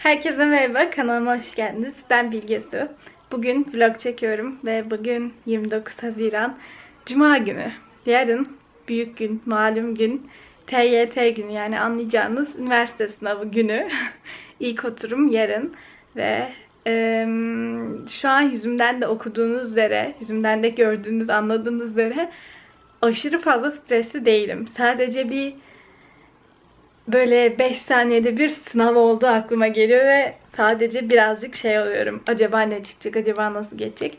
Herkese merhaba, kanalıma hoş geldiniz. Ben Bilge Su. Bugün vlog çekiyorum ve bugün 29 Haziran Cuma günü. Yarın büyük gün, malum gün, TYT günü yani anlayacağınız üniversite sınavı günü. İlk oturum yarın ve em, şu an yüzümden de okuduğunuz üzere, yüzümden de gördüğünüz, anladığınız üzere aşırı fazla stresli değilim. Sadece bir böyle 5 saniyede bir sınav olduğu aklıma geliyor ve sadece birazcık şey oluyorum. Acaba ne çıkacak? Acaba nasıl geçecek?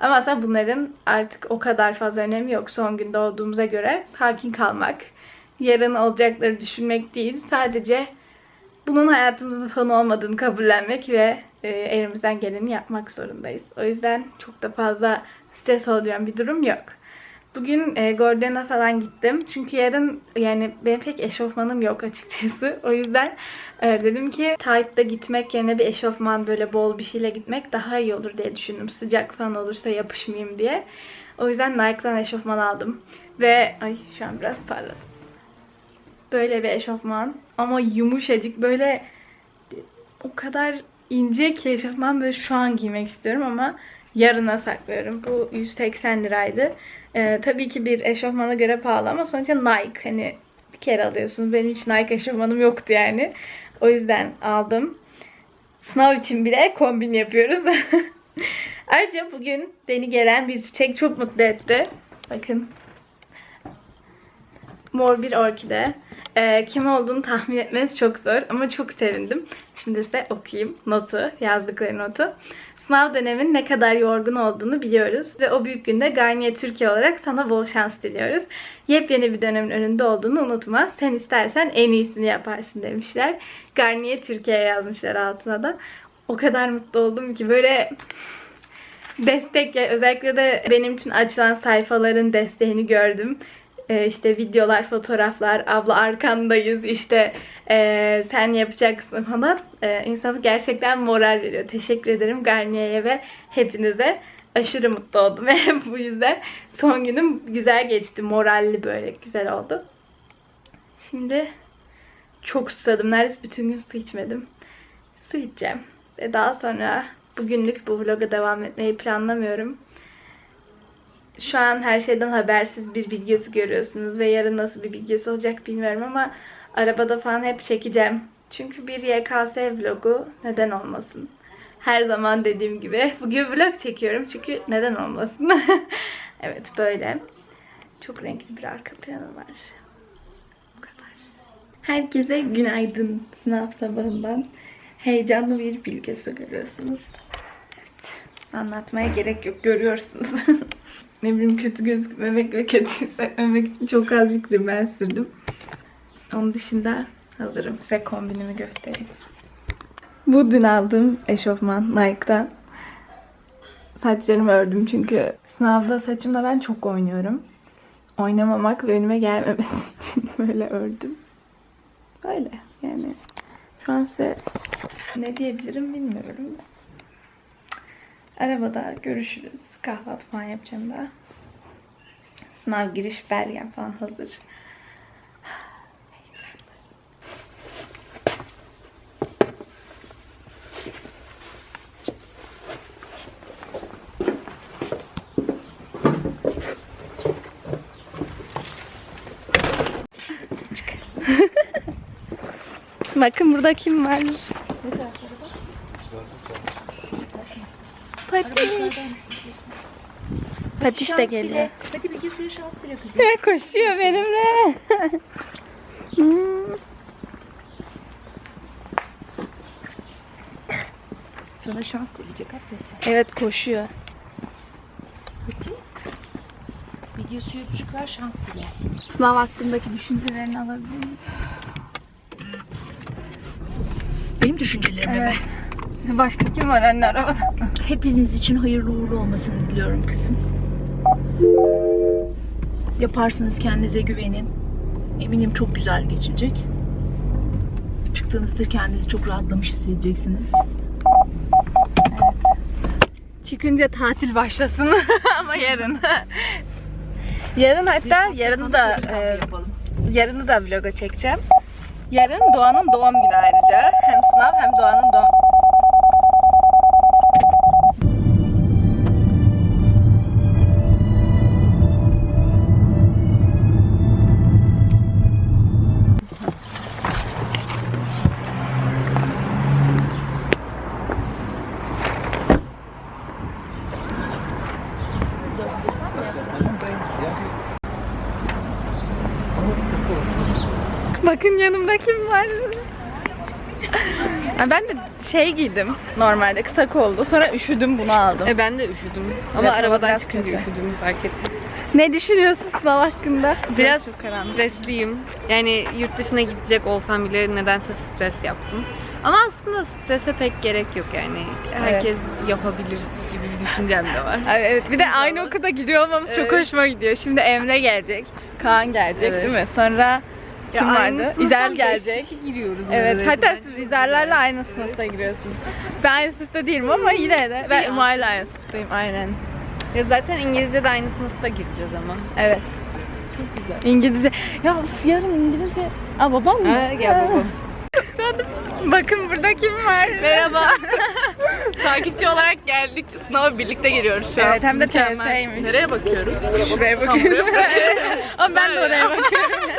Ama aslında bunların artık o kadar fazla önemi yok son günde olduğumuza göre. Sakin kalmak, yarın olacakları düşünmek değil. Sadece bunun hayatımızın sonu olmadığını kabullenmek ve e, elimizden geleni yapmak zorundayız. O yüzden çok da fazla stres olacağım bir durum yok. Bugün e, Gordian'a falan gittim. Çünkü yarın yani benim pek eşofmanım yok açıkçası. O yüzden e, dedim ki tight'ta gitmek yerine bir eşofman böyle bol bir şeyle gitmek daha iyi olur diye düşündüm. Sıcak falan olursa yapışmayayım diye. O yüzden Nike'dan eşofman aldım. Ve ay şu an biraz parladı. Böyle bir eşofman ama yumuşacık böyle o kadar ince ki eşofman böyle şu an giymek istiyorum ama yarına saklıyorum. Bu 180 liraydı. Ee, tabii ki bir eşofmana göre pahalı ama sonuçta Nike. Hani bir kere alıyorsunuz. Benim hiç Nike eşofmanım yoktu yani. O yüzden aldım. Sınav için bile kombin yapıyoruz. Ayrıca bugün beni gelen bir çiçek çok mutlu etti. Bakın. Mor bir orkide. Ee, kim olduğunu tahmin etmeniz çok zor ama çok sevindim. Şimdi size okuyayım notu, yazdıkları notu. Sınav dönemin ne kadar yorgun olduğunu biliyoruz ve o büyük günde Garnier Türkiye olarak sana bol şans diliyoruz. Yepyeni bir dönemin önünde olduğunu unutma. Sen istersen en iyisini yaparsın demişler. Garnier Türkiye yazmışlar altına da. O kadar mutlu oldum ki böyle destek özellikle de benim için açılan sayfaların desteğini gördüm. Ee, işte videolar, fotoğraflar, abla arkandayız, işte ee, sen yapacaksın falan. Ee, insanı gerçekten moral veriyor. Teşekkür ederim Garnier'e ve hepinize. Aşırı mutlu oldum ve bu yüzden son günüm güzel geçti. Moralli böyle güzel oldu. Şimdi çok susadım. Neredeyse bütün gün su içmedim. Su içeceğim. Ve daha sonra bugünlük bu vloga devam etmeyi planlamıyorum. Şu an her şeyden habersiz bir bilgisi görüyorsunuz ve yarın nasıl bir bilgisi olacak bilmiyorum ama arabada falan hep çekeceğim. Çünkü bir YKS vlogu neden olmasın? Her zaman dediğim gibi bugün vlog çekiyorum çünkü neden olmasın? evet böyle. Çok renkli bir arka planı var. Bu kadar. Herkese günaydın sınav sabahından. Heyecanlı bir bilgisi görüyorsunuz. Anlatmaya gerek yok. Görüyorsunuz. ne bileyim kötü gözükmemek ve kötü hissetmemek için çok azıcık rimel sürdüm. Onun dışında hazırım. Size kombinimi göstereyim. Bu dün aldığım eşofman Nike'dan. Saçlarımı ördüm çünkü sınavda saçımda ben çok oynuyorum. Oynamamak ve önüme gelmemesi için böyle ördüm. Böyle yani. Şu an size ne diyebilirim bilmiyorum. Arabada görüşürüz. Kahvaltı falan yapacağım da. Sınav giriş belgem falan hazır. Bakın burada kim var? Patiş. Patiş de geliyor. Hadi bir suya şans dile kızım. Koşuyor benimle. Hmm. Sana şans dileyecek arkadaşlar. evet koşuyor. Hadi. Video suyu öpücük ver şans dile. Sınav hakkındaki düşüncelerini alabilir miyim? Benim düşüncelerime Evet. Başka kim var anne arabada? Hepiniz için hayırlı uğurlu olmasını diliyorum kızım. Yaparsınız kendinize güvenin. Eminim çok güzel geçecek. Çıktığınızda kendinizi çok rahatlamış hissedeceksiniz. Çıkınca tatil başlasın ama yarın. yarın hatta yarın da e, yarını da vloga çekeceğim. Yarın Doğan'ın doğum günü ayrıca. Hem sınav hem Doğan'ın doğum kim var? Ha, ben de şey giydim normalde kısa kollu. Sonra üşüdüm bunu aldım. E ben de üşüdüm. Ama Evet, arabadan çıkınca kötü. üşüdüm fark ettim. Ne düşünüyorsun sınav hakkında? Biraz çok karanlık. stresliyim. Yani yurt dışına gidecek olsam bile nedense stres yaptım. Ama aslında strese pek gerek yok yani. Herkes yapabilir gibi bir düşüncem de var. Evet bir de aynı okulda gidiyor olmamız çok Evet. hoşuma gidiyor. Şimdi Emre gelecek, Kaan gelecek Evet. değil mi? Sonra kim aynı vardı? İzel gelecek. kişi giriyoruz. Evet, hatta siz İzellerle aynı sınıfta giriyorsunuz. Ben aynı sınıfta değilim ama yine de ben Bir Umay'la aynı sınıftayım aynen. Ya zaten İngilizce de aynı sınıfta gireceğiz ama. Evet. Çok güzel. İngilizce. Ya of, yarın İngilizce. Aa babam mı? Ha, gel babam. Bakın burada kim var? Merhaba. Takipçi olarak geldik. Sınava birlikte giriyoruz şu an. Evet hem de TS'ymiş. Nereye bakıyoruz? Şuraya bakıyorum. Ama ben de oraya bakıyorum.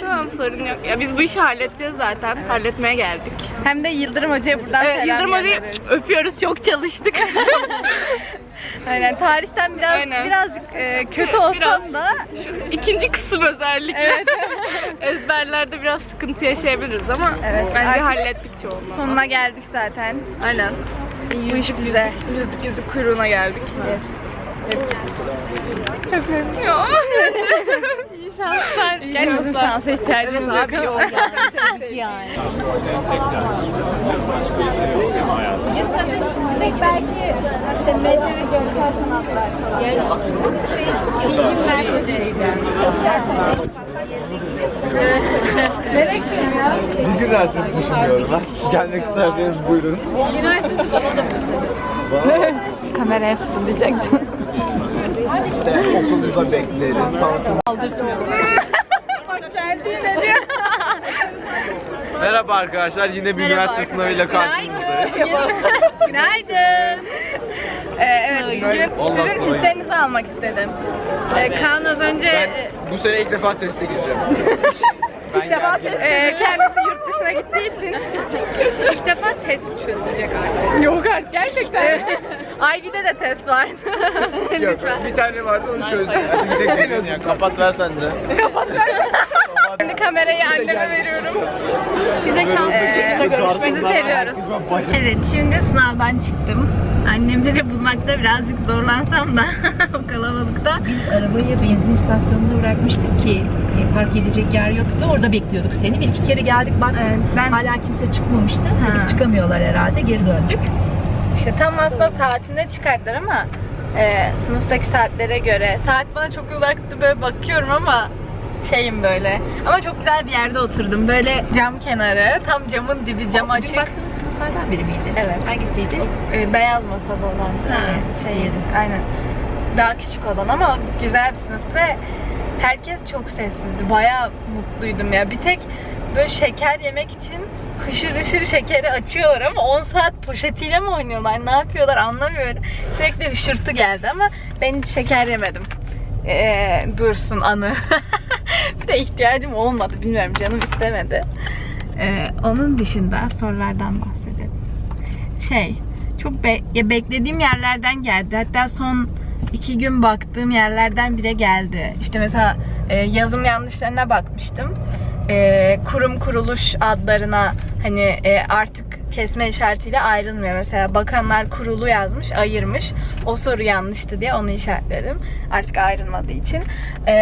tamam sorun yok. Ya biz bu işi halledeceğiz zaten. Halletmeye geldik. Hem de Yıldırım Hoca'ya buradan Evet, selam Yıldırım Hoca'yı gönderiyoruz. öpüyoruz. Çok çalıştık. Aynen tarihten biraz Aynen. birazcık e, kötü olsam da İkinci kısım özellikle. Evet. Ezberlerde biraz sıkıntı yaşayabiliriz ama Evet, bence artık hallettik çoğunluğunu. sonuna geldik zaten. Aynen. Bu iş bize. Yüzdük yüzdük kuyruğuna geldik. Ya. Şanslar. Gerçi bizim şansa ihtiyacımız yok. Abi yol Tabii ki yani. Belki işte medya ve görsel sanatlar falan. Nereye gidiyorsun ya? Bilgi Üniversitesi düşünüyorum ben. Gelmek isterseniz buyurun. Üniversitesi bana da mesela. Kamera hepsi diyecektim. İşte okulumuza bekleriz. Tanıtım. Aldırtmıyor. Merhaba arkadaşlar. Yine bir üniversite sınavıyla karşınızdayız. Günaydın. Ee, evet, bugün Ondan sizin sonra- hislerinizi almak istedim. Ee, Kaan az önce Ben bu sene ilk defa teste gireceğim. ben gerginim. Ee, kendisi dışına gittiği için. ilk defa test çözülecek artık. Yok artık gerçekten. IB'de de test vardı. Yok, bir tane vardı onu çözdüm. Hadi gidelim ya. Kapat ver sen de. Şimdi kamerayı anneme veriyorum. Bize şans Ee, görüşmek seviyoruz. Evet şimdi sınavdan çıktım. Annemleri bulmakta birazcık zorlansam da o kalabalıkta. Biz arabayı benzin istasyonunda bırakmıştık ki e, park edecek yer yoktu. Orada bekliyorduk seni. Bir iki kere geldik baktık. Evet, ben Hala kimse çıkmamıştı. Ha. Dedik çıkamıyorlar herhalde. Geri döndük. işte tam aslında saatinde çıkarttılar ama e, sınıftaki saatlere göre. Saat bana çok uzaktı böyle bakıyorum ama şeyim böyle. Ama çok güzel bir yerde oturdum. Böyle cam kenarı. Tam camın dibi cam Bugün açık. baktığımız sınıflardan biri miydi? Evet. Hangisiydi? E, beyaz masada olan Ha, hani şey aynen daha küçük olan ama güzel bir sınıftı ve herkes çok sessizdi. Bayağı mutluydum ya. Bir tek böyle şeker yemek için hışır hışır şekeri açıyorlar ama 10 saat poşetiyle mi oynuyorlar? Ne yapıyorlar anlamıyorum. Sürekli hışırtı geldi ama ben hiç şeker yemedim. Ee, dursun anı. bir de ihtiyacım olmadı. Bilmiyorum canım istemedi. Ee, onun dışında sorulardan bahsedelim şey çok be- ya beklediğim yerlerden geldi. Hatta son iki gün baktığım yerlerden bile geldi. İşte mesela e, yazım yanlışlarına bakmıştım. E, kurum kuruluş adlarına hani e, artık kesme işaretiyle ayrılmıyor. Mesela bakanlar kurulu yazmış, ayırmış. O soru yanlıştı diye onu işaretledim. Artık ayrılmadığı için. E,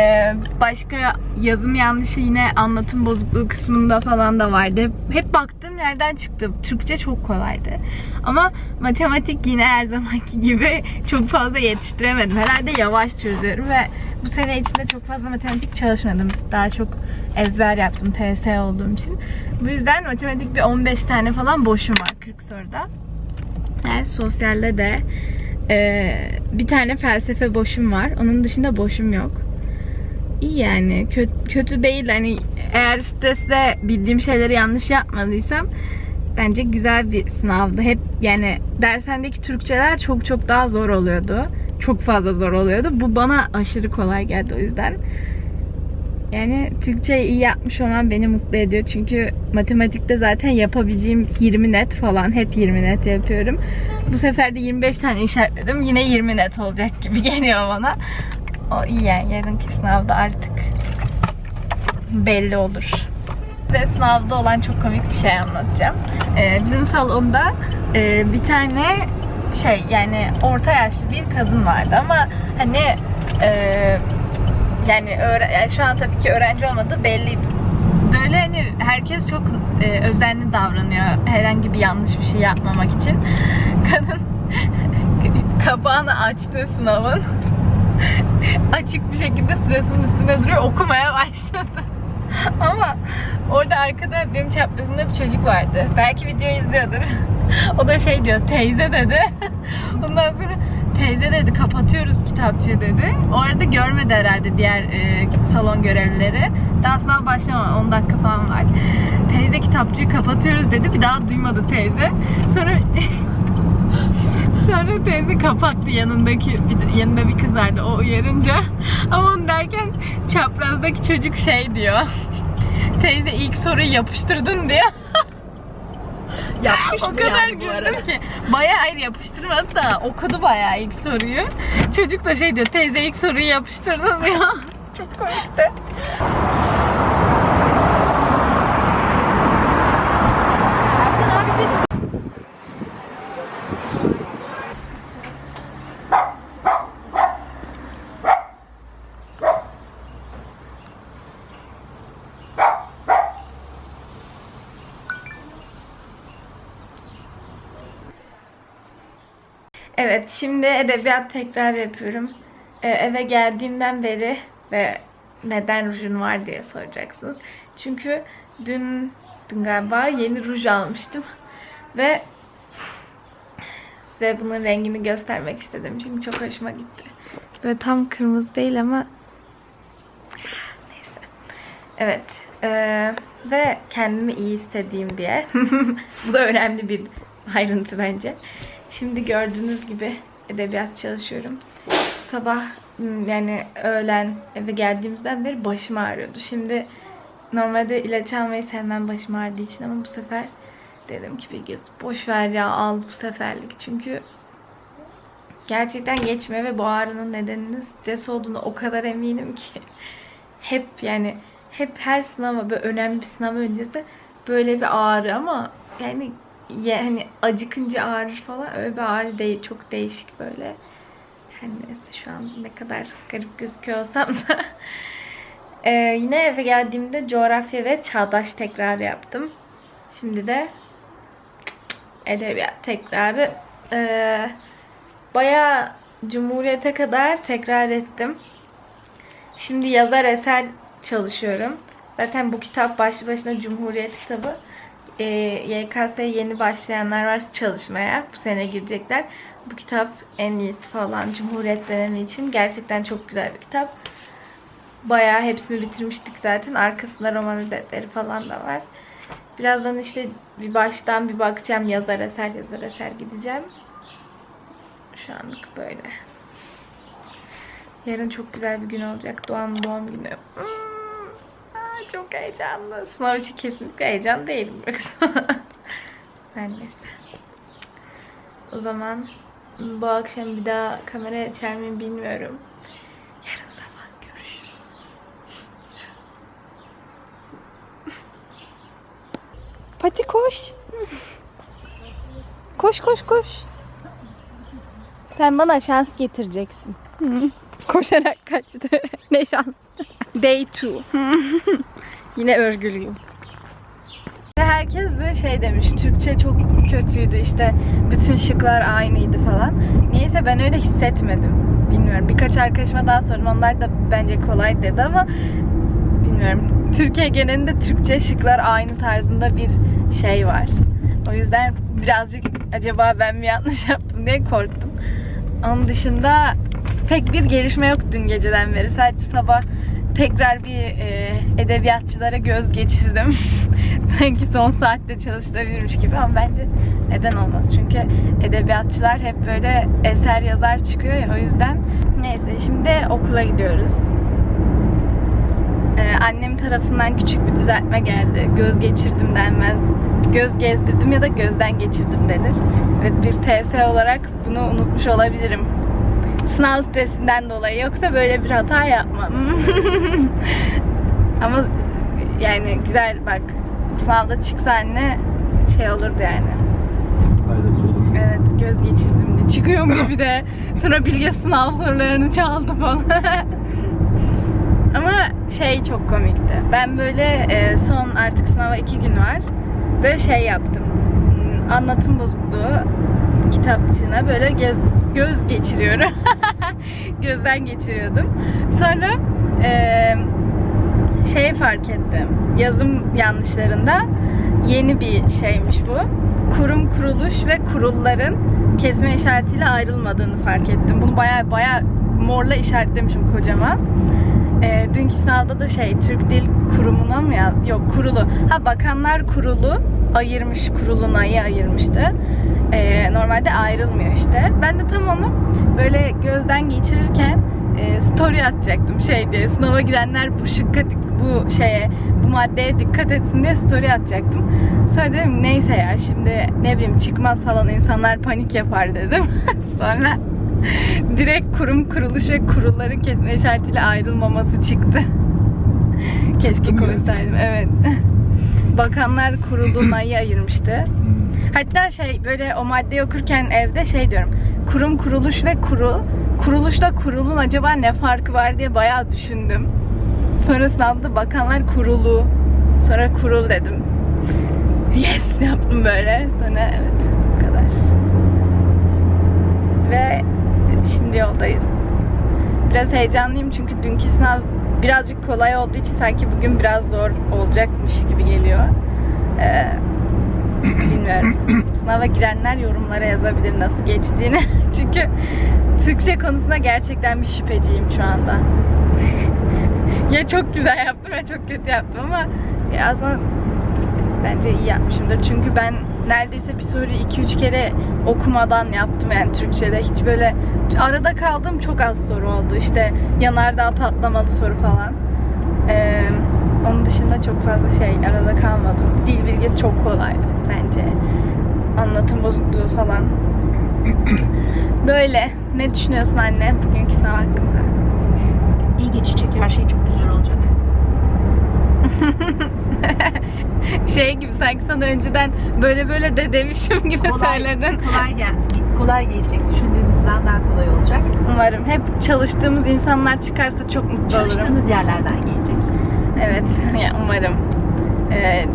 başka yazım yanlışı yine anlatım bozukluğu kısmında falan da vardı. Hep baktığım yerden çıktı. Türkçe çok kolaydı. Ama matematik yine her zamanki gibi çok fazla yetiştiremedim. Herhalde yavaş çözüyorum ve bu sene içinde çok fazla matematik çalışmadım. Daha çok ezber yaptım TS olduğum için. Bu yüzden matematik bir 15 tane falan boşum var 40 soruda. Evet, sosyalde de e, bir tane felsefe boşum var. Onun dışında boşum yok. İyi yani kötü, kötü değil hani eğer stresle bildiğim şeyleri yanlış yapmadıysam bence güzel bir sınavdı. Hep yani dershanedeki Türkçeler çok çok daha zor oluyordu. Çok fazla zor oluyordu. Bu bana aşırı kolay geldi o yüzden. Yani Türkçeyi iyi yapmış olmam beni mutlu ediyor. Çünkü matematikte zaten yapabileceğim 20 net falan. Hep 20 net yapıyorum. Bu sefer de 25 tane işaretledim. Yine 20 net olacak gibi geliyor bana. O iyi yani yarınki sınavda artık belli olur. size sınavda olan çok komik bir şey anlatacağım. Ee, bizim salonda e, bir tane şey yani orta yaşlı bir kadın vardı ama hani e, yani, öğre- yani şu an tabii ki öğrenci olmadığı belliydi. Böyle hani herkes çok e, özenli davranıyor herhangi bir yanlış bir şey yapmamak için. Kadın kapağını açtı sınavın. Açık bir şekilde sırasının üstüne duruyor okumaya başladı. Ama orada arkada benim çaprazımda bir çocuk vardı. Belki videoyu izliyordur. o da şey diyor teyze dedi. Ondan sonra teyze dedi kapatıyoruz kitapçığı dedi. O arada görmedi herhalde diğer e, salon görevlileri. Daha sınav başlamadı 10 dakika falan var. Teyze kitapçığı kapatıyoruz dedi. Bir daha duymadı teyze. Sonra Sonra teyze kapattı yanındaki bir, yanında bir kız vardı o uyarınca. Ama onu derken çaprazdaki çocuk şey diyor. teyze ilk soruyu yapıştırdın diyor. Yapmış o kadar yani güldüm ki. Bayağı hayır yapıştırmadı da okudu bayağı ilk soruyu. Çocuk da şey diyor teyze ilk soruyu yapıştırdın diyor. Çok komikti. Evet, şimdi edebiyat tekrar yapıyorum. Ee, eve geldiğimden beri ve neden rujun var diye soracaksınız. Çünkü dün, dün galiba yeni ruj almıştım. Ve size bunun rengini göstermek istedim. Çünkü çok hoşuma gitti. Böyle tam kırmızı değil ama neyse. Evet. ee, ve kendimi iyi istediğim diye. Bu da önemli bir ayrıntı bence. Şimdi gördüğünüz gibi edebiyat çalışıyorum. Sabah m, yani öğlen eve geldiğimizden beri başım ağrıyordu. Şimdi normalde ilaç almayı sevmem başım ağrıdığı için ama bu sefer dedim ki bir kez boş ver ya al bu seferlik. Çünkü gerçekten geçmiyor ve bu ağrının nedeninin stres olduğunu o kadar eminim ki hep yani hep her sınava böyle önemli bir sınav öncesi böyle bir ağrı ama yani ya hani acıkınca ağrır falan öyle bir ağrı değil çok değişik böyle. Her neyse şu an ne kadar garip gözüküyorsam da. Ee, yine eve geldiğimde coğrafya ve çağdaş tekrar yaptım. Şimdi de edebiyat tekrarı. Ee, bayağı Cumhuriyete kadar tekrar ettim. Şimdi yazar eser çalışıyorum. Zaten bu kitap başlı başına Cumhuriyet kitabı. Ee, YKS'ye yeni başlayanlar varsa çalışmaya bu sene girecekler. Bu kitap en iyisi falan Cumhuriyet dönemi için. Gerçekten çok güzel bir kitap. Bayağı hepsini bitirmiştik zaten. Arkasında roman özetleri falan da var. Birazdan işte bir baştan bir bakacağım yazar eser yazar eser gideceğim. Şu anlık böyle. Yarın çok güzel bir gün olacak. Doğan'ın doğum günü. Hmm, çok heyecanlı. Sınav için kesinlikle heyecan değilim. Her neyse. O zaman bu akşam bir daha kamera açar mıyım bilmiyorum. Yarın sabah görüşürüz. Pati koş. Koş koş koş. Sen bana şans getireceksin. Koşarak kaçtı. ne şans. Day 2. Yine örgülüyüm. Herkes böyle şey demiş. Türkçe çok kötüydü işte. Bütün şıklar aynıydı falan. Niyeyse ben öyle hissetmedim. Bilmiyorum. Birkaç arkadaşıma daha sordum. Onlar da bence kolay dedi ama bilmiyorum. Türkiye genelinde Türkçe şıklar aynı tarzında bir şey var. O yüzden birazcık acaba ben mi yanlış yaptım diye korktum. Onun dışında pek bir gelişme yok dün geceden beri. Sadece sabah tekrar bir e, edebiyatçılara göz geçirdim. Sanki son saatte çalışılabilirmiş gibi ama bence neden olmaz? Çünkü edebiyatçılar hep böyle eser yazar çıkıyor ya o yüzden. Neyse şimdi okula gidiyoruz. Ee, annem tarafından küçük bir düzeltme geldi. Göz geçirdim denmez. Göz gezdirdim ya da gözden geçirdim denir. Evet bir TS olarak bunu unutmuş olabilirim. Sınav stresinden dolayı. Yoksa böyle bir hata yapmam. Ama yani güzel bak sınavda çıksa anne şey olurdu yani. Faydası olur. Evet göz geçirdim de. Çıkıyor gibi de. Sonra bilge sınav sorularını çaldı falan. Ama şey çok komikti. Ben böyle e, son artık sınava iki gün var. Böyle şey yaptım. Hmm, Anlatım bozukluğu kitapçığına böyle göz göz geçiriyorum. Gözden geçiriyordum. Sonra e, şey fark ettim. Yazım yanlışlarında yeni bir şeymiş bu. Kurum, kuruluş ve kurulların kesme işaretiyle ayrılmadığını fark ettim. Bunu baya baya morla işaretlemişim kocaman. Ee, dünkü sınavda da şey Türk Dil Kurumu'na mı ya? Yok kurulu. Ha Bakanlar Kurulu ayırmış kurulun ayı ayırmıştı. Ee, normalde ayrılmıyor işte. Ben de tam onu böyle gözden geçirirken e, story atacaktım şey diye. Sınava girenler bu şıkka bu şeye bu maddeye dikkat etsin diye story atacaktım. Sonra dedim neyse ya şimdi ne bileyim çıkmaz falan insanlar panik yapar dedim. Sonra direkt kurum kuruluş ve kurulların kesme işaretiyle ayrılmaması çıktı. Keşke koysaydım. Evet. Bakanlar Kurulu'nun ayı ayırmıştı. Hatta şey böyle o maddeyi okurken evde şey diyorum. Kurum, kuruluş ve kurul. Kuruluşla kurulun acaba ne farkı var diye bayağı düşündüm. Sonra sınavda bakanlar kurulu. Sonra kurul dedim. Yes yaptım böyle. Sonra evet bu kadar. Ve şimdi yoldayız. Biraz heyecanlıyım çünkü dünkü sınav birazcık kolay olduğu için sanki bugün biraz zor olacakmış gibi geliyor. Ee, bilmiyorum. Sınava girenler yorumlara yazabilir nasıl geçtiğini. çünkü Türkçe konusunda gerçekten bir şüpheciyim şu anda. ya çok güzel yaptım ya çok kötü yaptım ama ya aslında bence iyi yapmışımdır. Çünkü ben neredeyse bir soruyu 2-3 kere okumadan yaptım yani Türkçe'de. Hiç böyle arada kaldığım çok az soru oldu. İşte yanardağ patlamalı soru falan. Ee, onun dışında çok fazla şey arada kalmadım. Dil bilgisi çok kolaydı bence. Anlatım bozukluğu falan. Böyle. Ne düşünüyorsun anne bugünkü sınav hakkında? İyi geçecek. Her şey çok güzel olacak. Şey gibi sanki sana önceden böyle böyle de demişim gibi söyledin. Kolay gel. Kolay gelecek. Düşündüğünüzden daha kolay olacak. Umarım hep çalıştığımız insanlar çıkarsa çok mutlu olurum. Çalıştığınız yerlerden gelecek. Evet, ya umarım. Ee,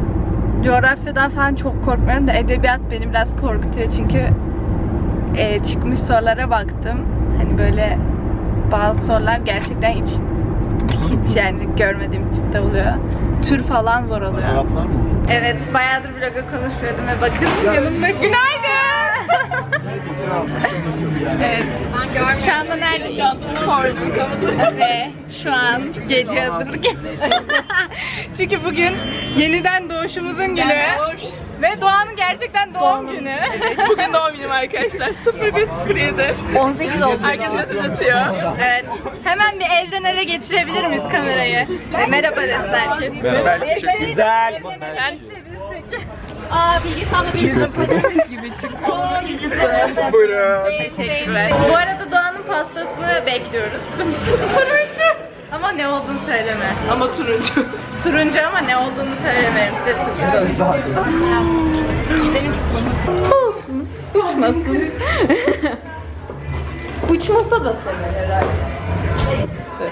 coğrafyadan falan çok korkmuyorum da edebiyat beni biraz korkutuyor çünkü e, çıkmış sorulara baktım. Hani böyle bazı sorular gerçekten hiç hiç yani görmediğim tipte oluyor. Tür falan zor oluyor. Taraflar mı? Evet, bayağıdır vloga konuşmuyordum ve bakın yanımda günaydın. evet. Şu anda neredeyiz? Ve şu an gece hazırlık Çünkü bugün yeniden doğuşumuzun günü. Ve Doğan'ın gerçekten doğum günü. Bugün doğum günüm arkadaşlar. 0107. 18 oldu. Herkes mesaj atıyor. Evet. Hemen bir elden ele geçirebilir miyiz kamerayı? Ve merhaba desin herkes. Belki çok güzel. Aa bilgisayarda bizim Buyurun. Teşekkürler. Bu arada Doğan'ın pastasını bekliyoruz. Ama ne olduğunu söyleme. Ama turuncu. turuncu ama ne olduğunu söylemiyorum size sürpriz olsun. Gidelim çok Olsun. Uçmasın. Uçmasa da sever herhalde. Dur.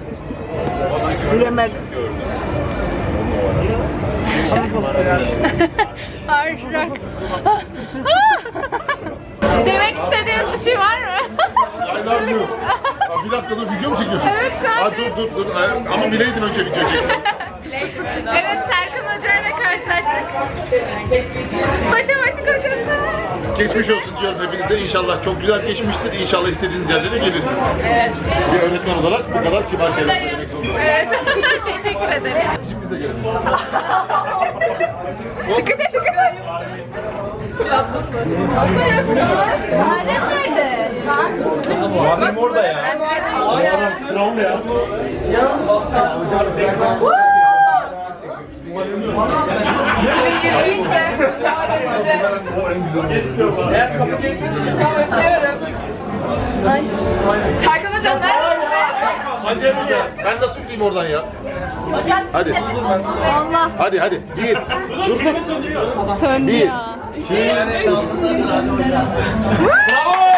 Yemek. Harçlar. Demek istediğiniz bir şey var mı? Aylardır. Ha, bir dakika dur video mu çekiyorsun? Evet, sen Ha, dur dur dur. Ama bileydin önce video çekmeyi. evet Serkan Hoca ile karşı karşılaştık. Matematik hocası. Geçmiş olsun diyorum hepinize. İnşallah çok güzel geçmiştir. İnşallah istediğiniz yerlere gelirsiniz. Evet. Bir öğretmen olarak bu kadar kibar şeyler zorundayım. Evet. Teşekkür ederim. Şimdi de gelin. Muharrem orada ya. Serkan hocam neredesiniz? Hadi. Ben nasıl gideyim oradan ya? Hocam Hadi. Allah Hadi hadi. Bir. Dur kız. söndü Bir. ya. İki. Bravo.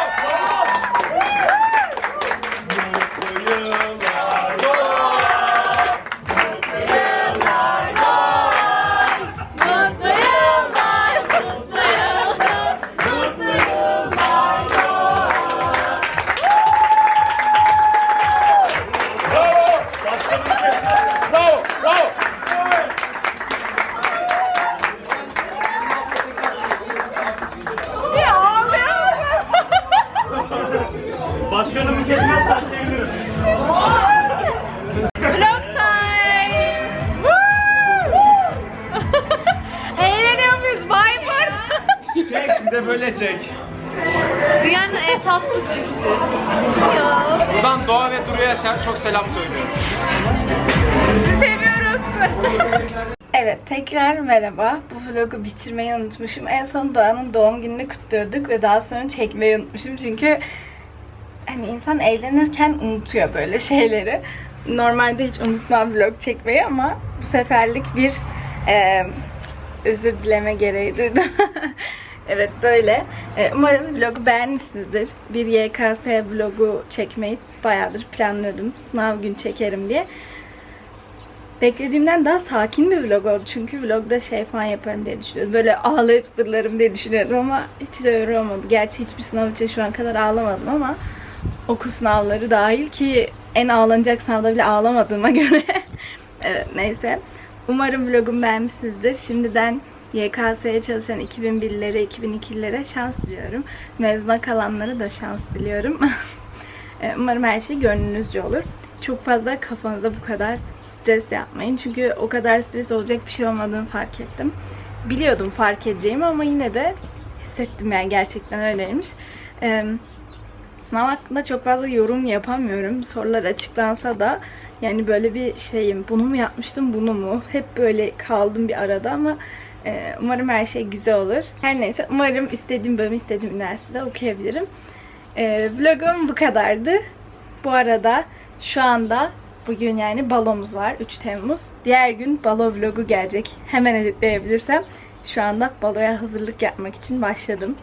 Selam söylüyorum. Sizi seviyoruz. evet tekrar merhaba. Bu vlogu bitirmeyi unutmuşum. En son Doğan'ın doğum gününü kutluyorduk ve daha sonra çekmeyi unutmuşum. Çünkü hani insan eğlenirken unutuyor böyle şeyleri. Normalde hiç unutmam vlog çekmeyi ama bu seferlik bir e, özür dileme gereği duydum. evet böyle. E, umarım vlogu beğenmişsinizdir. Bir YKS vlogu çekmeyi bayağıdır planlıyordum. Sınav gün çekerim diye. Beklediğimden daha sakin bir vlog oldu. Çünkü vlogda şey falan yaparım diye düşünüyordum. Böyle ağlayıp zırlarım diye düşünüyordum ama hiç öyle olmadı. Gerçi hiçbir sınav için şu an kadar ağlamadım ama okul sınavları dahil ki en ağlanacak sınavda bile ağlamadığıma göre. evet neyse. Umarım vlogumu beğenmişsinizdir. Şimdiden YKS'ye çalışan 2001'lere, 2002'lilere şans diliyorum. Mezuna kalanlara da şans diliyorum. E, Umarım her şey gönlünüzce olur. Çok fazla kafanıza bu kadar stres yapmayın. Çünkü o kadar stres olacak bir şey olmadığını fark ettim. Biliyordum fark edeceğimi ama yine de hissettim yani gerçekten öyleymiş. Ee, sınav hakkında çok fazla yorum yapamıyorum. Sorular açıklansa da yani böyle bir şeyim. Bunu mu yapmıştım, bunu mu? Hep böyle kaldım bir arada ama e, umarım her şey güzel olur. Her neyse umarım istediğim bölümü istediğim üniversitede okuyabilirim. E, vlogum bu kadardı. Bu arada şu anda bugün yani balomuz var 3 Temmuz. Diğer gün balo vlogu gelecek. Hemen editleyebilirsem. Şu anda baloya hazırlık yapmak için başladım.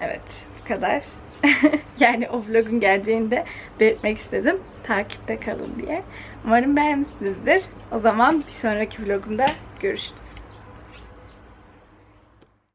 Evet bu kadar. yani o vlogun geleceğini de belirtmek istedim. Takipte kalın diye. Umarım beğenmişsinizdir. O zaman bir sonraki vlogumda görüşürüz.